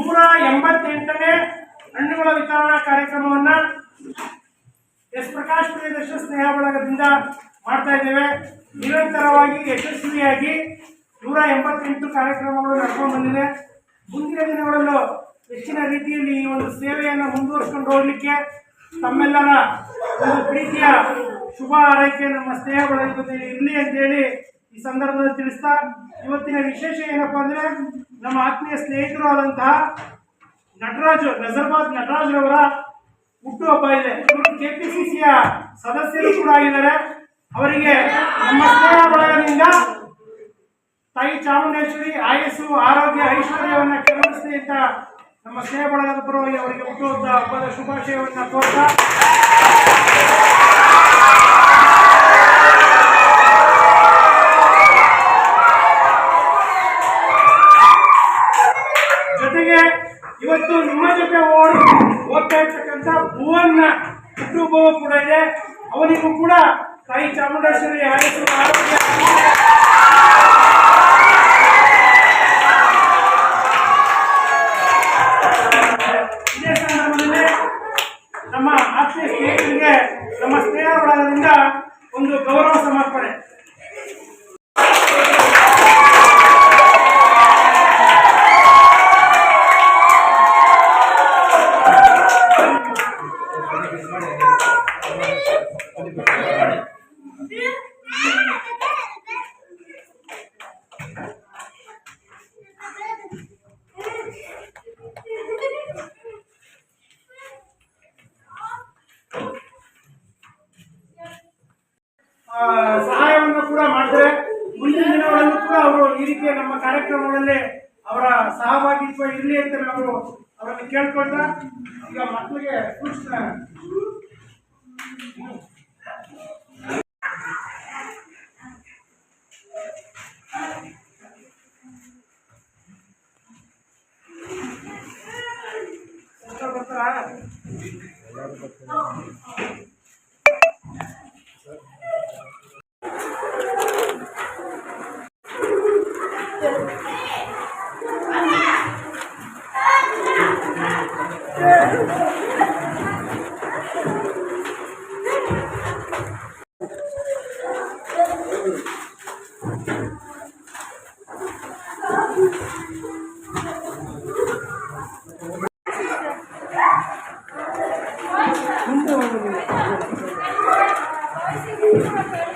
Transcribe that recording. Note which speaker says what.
Speaker 1: ನೂರ ಎಂಬತ್ತೆಂಟನೇ ಹಣ್ಣುಗಳ ವಿತರಣಾ ಕಾರ್ಯಕ್ರಮವನ್ನ ಎಸ್ ಪ್ರಕಾಶ್ ಪ್ರಿಯದರ್ಶ ಸ್ನೇಹ ಬಳಗದಿಂದ ಮಾಡ್ತಾ ಇದ್ದೇವೆ. ನಿರಂತರವಾಗಿ, ಯಶಸ್ವಿಯಾಗಿ ನೂರ ಎಂಬತ್ತೆಂಟು ಕಾರ್ಯಕ್ರಮಗಳು ನಡ್ಕೊಂಡು ಬಂದಿದೆ. ಮುಂದಿನ ದಿನಗಳಲ್ಲೂ ಹೆಚ್ಚಿನ ರೀತಿಯಲ್ಲಿ ಈ ಒಂದು ಸೇವೆಯನ್ನು ಮುಂದುವರಿಸ್ಕೊಂಡು ಹೋಗ್ಲಿಕ್ಕೆ ತಮ್ಮೆಲ್ಲರ ಒಂದು ಪ್ರೀತಿಯ ಶುಭ ಆರೈಕೆ ನಮ್ಮ ಸ್ನೇಹ ಬಳಗದಲ್ಲಿ ಇರಲಿ ಅಂತೇಳಿ ಈ ಸಂದರ್ಭದಲ್ಲಿ ತಿಳಿಸ್ತಾ, ಇವತ್ತಿನ ವಿಶೇಷ ಏನಪ್ಪಾ ಅಂದ್ರೆ ನಮ್ಮ ಆತ್ಮೀಯ ಸ್ನೇಹಿತರು ಆದಂತಹ ನಟರಾಜು, ನಜರ್ಬಾದ್ ನಟರಾಜ್ರವರ ಹುಟ್ಟುಹಬ್ಬ ಇದೆ. ಇವರು ಕೆಪಿಸಿಸಿಯ ಸದಸ್ಯರು ಕೂಡ ಆಗಿದ್ದಾರೆ. ಅವರಿಗೆ ನಮ್ಮ ಸ್ನೇಹ ಬಳಗದಿಂದ ತಾಯಿ ಚಾಮುಂಡೇಶ್ವರಿ ಆಯಸ್ಸು, ಆರೋಗ್ಯ, ಐಶ್ವರ್ಯವನ್ನ ಕೆರಳಿಸಲಿ ಅಂತ ನಮ್ಮ ಸ್ನೇಹ ಬಳಗದ ಪರವಾಗಿ ಅವರಿಗೆ ಹುಟ್ಟುಹಬ್ಬ ಹಬ್ಬದ ಶುಭಾಶಯವನ್ನ ಕೋರ್ತಾ ಇವತ್ತು ನಿಮ್ಮ ಜೊತೆ ಓಡ್ ಓದ್ತಾ ಇರ್ತಕ್ಕಂಥ ಭುವನ್ನ ಹುಟ್ಟುಹಬ್ಬ ಕೂಡ ಇದೆ. ಅವನಿಗೂ ಕೂಡ ತಾಯಿ ಚಾಮುಂಡೇಶ್ವರಿ ಆಯಿತು ಆರೋಗ್ಯ. ಇದೇ ಸಂದರ್ಭದಲ್ಲಿ ನಮ್ಮ ಆತ್ಮೀಯ ಸ್ನೇಹಿತರಿಗೆ, ನಮ್ಮ ಸ್ನೇಹ ಬಳಗದಿಂದ ಒಂದು ಗೌರವ ಸಮರ್ಪಣೆ. ಸಹಾಯವನ್ನು ಕೂಡ ಮಾಡಿದ್ರೆ ಮುಂದಿನ ದಿನಗಳಲ್ಲೂ ಕೂಡ ಅವರು ಈ ರೀತಿಯ ನಮ್ಮ ಕಾರ್ಯಕ್ರಮಗಳಲ್ಲಿ ಅವರ ಸಹಭಾಗಿತ್ವ ಇರಲಿ ಅಂತ ನಾವು ಅವರನ್ನು ಕೇಳ್ಕೊಳ್ತಾ ಈಗ ಮಕ್ಕಳಿಗೆ ಫ್ರೂಟ್ಸ್ Yeah. Thank you.